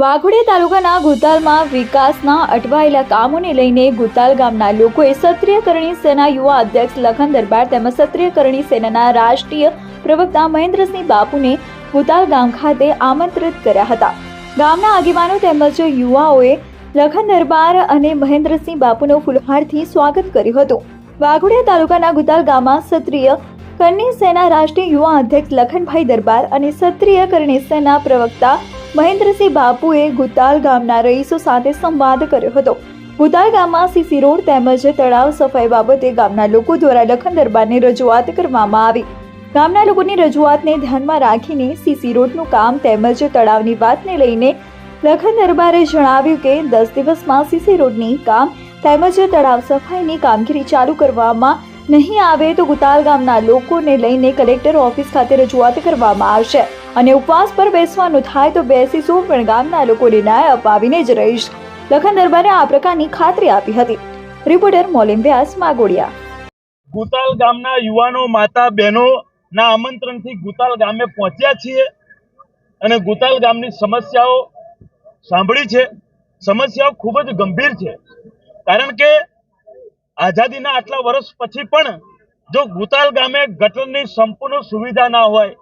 વાઘોડિયા તાલુકાના ગુતાલમાં વિકાસના અટવાયેલા કામોને લઈને ગુતાલ ગામના લોકોએ સત્રિય કરણી સેના યુવા અધ્યક્ષ લખન દરબાર તેમજ સત્રિય કરણી સેનાના રાષ્ટ્રીય પ્રવક્તા મહેન્દ્રસિંહ બાપુને ગુતાલ ગામ ખાતે આમંત્રિત કર્યા હતા. ગામના આગેવાનો તેમજ યુવાઓએ લખન દરબાર અને મહેન્દ્રસિંહ બાપુનો ફૂલહારથી સ્વાગત કર્યું હતું. વાઘોડિયા તાલુકાના ગુતાલ ગામમાં સત્રિય કરણી સેના રાષ્ટ્રીય યુવા અધ્યક્ષ લખનભાઈ દરબાર અને સત્રિય કરણી સેના પ્રવક્તા મહેન્દ્રસિંહ બાપુએ ગુતાલ ગામના રહીશો સાથે સંવાદ કર્યો હતો. ગુતાલ ગામમાં સીસી રોડ તેમજ તળાવ સફાઈ બાબતે ગામના લોકો દ્વારા લખન દરબારને રજૂઆત કરવામાં આવી. ગામના લોકોની રજૂઆતને ધ્યાનમાં રાખીને સીસી રોડનું કામ તેમજ તળાવની વાતને લઈને લખન દરબારે જણાવ્યું કે, દસ દિવસમાં સીસી રોડની કામ તેમજ તળાવ સફાઈની કામગીરી ચાલુ કરવામાં નહીં આવે તો ગુતાલ ગામના લોકોને લઈને કલેક્ટર ઓફિસ ખાતે રજૂઆત કરવામાં આવશે. અને ઉપવાસ પર બેસવાનું થાય તો બેસીશું પણ ગામના લોકોને ન્યાય અપાવીને જ રહીશ. લખન દરબારે આ પ્રકારની ખાતરી આપી હતી. રિપોર્ટર મોલિમ વ્યાસ માગોડિયા. ગુતાલ ગામના યુવાનો માતા બહેનો ના આમંત્રણથી ગુતાલ ગામે પહોંચ્યા છીએ અને ગુતાલ ગામની સમસ્યાઓ સાંભળી છે. સમસ્યાઓ ખૂબ જ ગંભીર છે. કારણ કે આઝાદીના આટલા વર્ષ પછી પણ જો ગુતાલ ગામે ગટરની સંપૂર્ણ સુવિધા ના હોય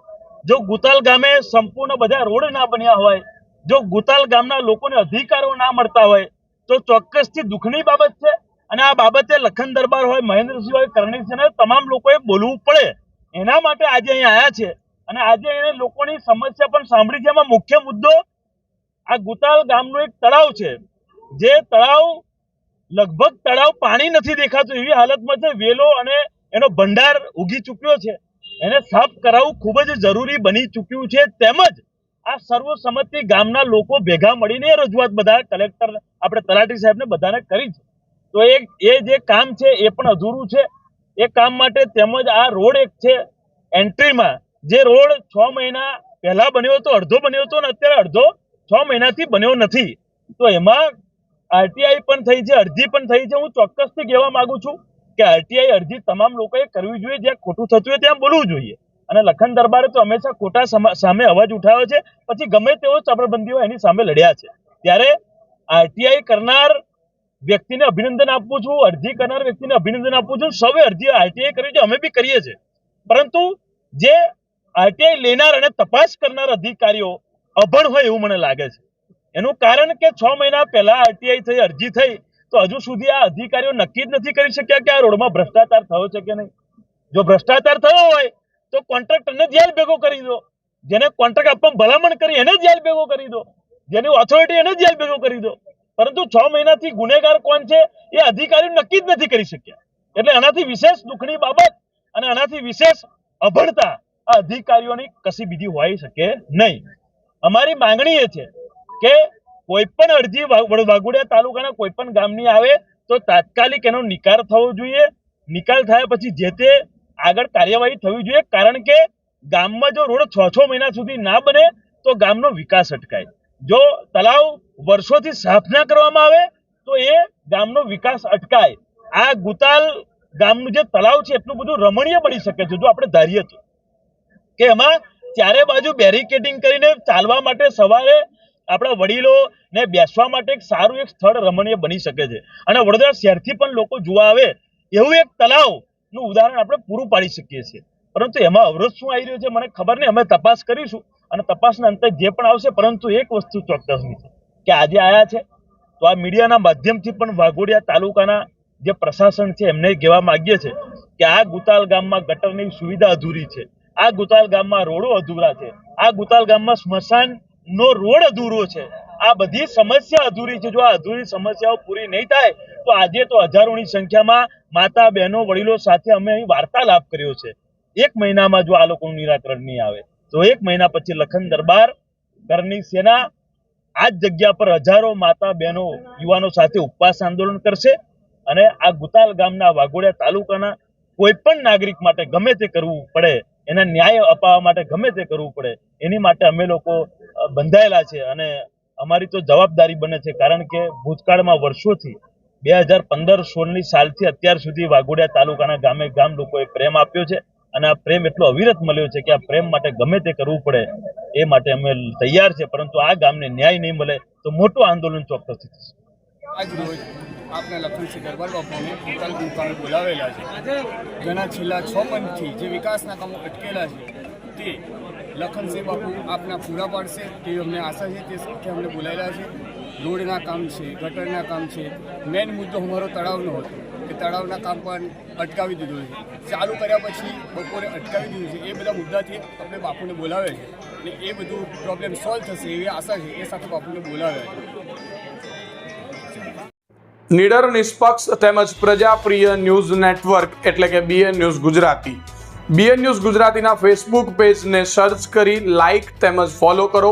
જો ગુતાલ ગામે સંપૂર્ણ બધા રોડ ના બન્યા હોય, જો ગુતાલ ગામના લોકોને અધિકારો ના મળતા હોય, તો ચોક્કસથી દુઃખની બાબત છે. અને આ બાબતે લખન દરબાર હોય, મહેન્દ્રસિંહ હોય કરણીસિંહ તમામ લોકોએ બોલવું પડે. એના માટે આજે અહીંયા આવ્યા છે. અને આજે એને લોકોની સમસ્યા પણ સાંભળી છે. એમાં મુખ્ય મુદ્દો આ ગુતાલ ગામનું એક તળાવ છે. જે તળાવ લગભગ તળાવ પાણી નથી દેખાતું. એવી હાલતમાં છે. વેલો અને એનો ભંડાર ઉગી ચૂક્યો છે. એને સાફ કરાવવું ખૂબ જ જરૂરી બની ચૂક્યું છે. તેમજ આ સર્વસંમતિ ગામના લોકો ભેગા મળીને રજૂઆત બધા કલેક્ટર, આપણે તલાટી સાહેબને બધાને કરી છે. તો એ એ જે કામ છે એ પણ અધૂરું છે. એ કામ માટે તેમજ આ રોડ એક છે, એન્ટ્રીમાં. જે રોડ છ મહિના પહેલા બન્યો હતો, અડધો બન્યો હતો અને અત્યારે અડધો છ મહિનાથી બન્યો નથી. તો એમાં આરટીઆઈ પણ થઈ છે, અરજી પણ થઈ છે. હું ચોક્કસથી કહેવા માગું છું કે આરટીઆઈ અરજી તમામ લોકોએ કરવી જોઈએ, જ્યાં ખોટું થતું હોય ત્યાં બોલવું જોઈએ. અને લખન દરબારે તો હંમેશા ખોટા સામે અવાજ ઉઠાવ્યો છે. પછી ગમે તેવો ચબરબંધીઓ એની સામે લડ્યા છે. ત્યારે આરટીઆઈ કરનાર વ્યક્તિને અભિનંદન આપું છું, અરજી કરનાર વ્યક્તિને અભિનંદન આપું છું. સૌએ અરજી આરટીઆઈ કરી છે અમે બી કરીએ છીએ. પરંતુ જે આરટીઆઈ લેનાર અને તપાસ કરનાર અધિકારીઓ અભણ હોય એવું મને લાગે છે. એનું કારણ કે છ મહિના પહેલા આરટીઆઈ થઈ, અરજી થઈ તો હજુ સુધી આ અધિકારીઓ નક્કી જ નથી કરી શક્યા કે આ રોડમાં ભ્રષ્ટાચાર થયો છે કે નહીં? જો ભ્રષ્ટાચાર થયો હોય, તો કોન્ટ્રાક્ટરને જેલ ભેગો કરી દો. જેને કોન્ટ્રાક્ટ આપવા ભલામણ કરી, એને જેલ ભેગો કરી દો. જેની ઓથોરિટી એને જેલ ભેગો કરી દો. પરંતુ છ મહિનાથી ગુનેગાર કોણ છે, એ અધિકારીઓ નક્કી જ નથી કરી શક્યા. એટલે આનાથી વિશેષ દુઃખની બાબત અને આનાથી વિશેષ અભણતા આ અધિકારીઓની કશી બીજી હોઈ શકે નહીં. અમારી માંગણી એ છે કે કોઈ પણ અરજી વાઘોડિયા તાલુકાના કોઈ પણ ગામની આવે તો તાત્કાલિક એનો નિકાલ થવો જોઈએ. નિકાલ થયા પછી જે તે આગળ કાર્યવાહી થવી જોઈએ. કારણ કે ગામમાં જો રોડ છ છ મહિના સુધી ના બને તો ગામનો વિકાસ અટકાય. જો તળાવ વર્ષોથી સાફ ના કરવામાં આવે તો એ ગામનો વિકાસ અટકાય. આ ગુતાલ ગામનું જે તળાવ છે એટલું બધું રમણીય બની શકે છે, જો આપણે ધારીએ તો. કે એમાં ચારે બાજુ બેરિકેડિંગ કરીને ચાલવા માટે સવારે આપણા વડીલોને બેસવા માટે એક સારું એક સ્થળ રમણીય બની શકે છે. અને વડોદરા શહેરથી પણ લોકો જોવા આવે એવું એક તળાવનું ઉદાહરણ આપણે પૂરું પાડી શકીએ છીએ. પરંતુ એમાં અવરોધ શું આવી રહ્યો છે મને ખબર નહીં. અમે તપાસ કરીશું અને તપાસના અંતે જે પણ આવશે, પરંતુ એક વસ્તુ ચોક્કસની છે કે આજે આયા છે તો આ મીડિયાના માધ્યમથી પણ વાઘોડિયા તાલુકાના જે પ્રશાસન છે એમને કહેવા માંગીએ છે કે આ ગુતાલ ગામમાં ગટરની સુવિધા અધૂરી છે. આ ગુતાલ ગામમાં રોડો અધૂરા છે. આ ગુતાલ ગામમાં સ્મશાન નો રોડ અધૂરો છે. આ બધી સમસ્યા અધૂરી છે. જો આ અધૂરી સમસ્યાઓ પૂરી નહીં થાય, તો આજે તો હજારોની સંખ્યામાં માતા, બહેનો, વડીલો સાથે અમે અહીં વાર્તાલાપ કર્યો છે. એક મહિનામાં જો આ લોકોનું નિરાકરણ નહીં આવે, તો એક મહિના પછી લખન દરબાર કરની સેના, આ જ જગ્યા પર હજારો માતા, બહેનો, યુવાનો સાથે ઉપવાસ આંદોલન કરશે અને આ ગુતાલ ગામના વાઘોડિયા તાલુકાના કોઈ પણ નાગરિક માટે ગમે તે કરવું પડે એને ન્યાય અપાવવા માટે ગમે તે કરવું પડે, એની માટે અમે લોકો બંધાયેલા છે અને અમારી તો જવાબદારી બને છે. કારણ કે ભૂતકાળમાં વર્ષોથી, બે હજાર પંદર સોળની સાલથી અત્યાર સુધી વાઘોડિયા તાલુકાના ગામે ગામ લોકોએ પ્રેમ આપ્યો છે અને આ પ્રેમ એટલો અવિરત મળ્યો છે કે આ પ્રેમ માટે ગમે તે કરવું પડે, એ માટે અમે તૈયાર છે. પરંતુ આ ગામને ન્યાય નહીં મળે તો મોટું આંદોલન ચોક્કસ થશે. આજ રોજ આપના લખનસિંહ દરબાર બાપુને ગોતાલ મુકામે બોલાવેલા છે. ઘણા છેલ્લા છ મંથથી જે વિકાસના કામો અટકેલા છે, તે લખનસિંહ બાપુ આપના પૂરા પાડશે તેવી અમને આશા છે, તે સાથે અમને બોલાયેલા છે. રોડના કામ છે, ગટરના કામ છે. મેઇન મુદ્દો અમારો તળાવનો હતો, કે તળાવના કામ પણ અટકાવી દીધું છે. ચાલુ કર્યા પછી બપોરે અટકાવી દીધું છે. એ બધા મુદ્દાથી આપણે બાપુને બોલાવે છે. અને એ બધું પ્રોબ્લેમ સોલ્વ થશે એવી આશા છે, એ સાથે બાપુને બોલાવે છે. નીડર, નિષ્પક્ષ તેમજ પ્રજાપ્રિય ન્યૂઝ નેટવર્ક એટલે કે BN news Gujarati. BN news ગુજરાતીના ફેસબુક પેજને સર્ચ કરી લાઇક તેમજ ફોલો કરો.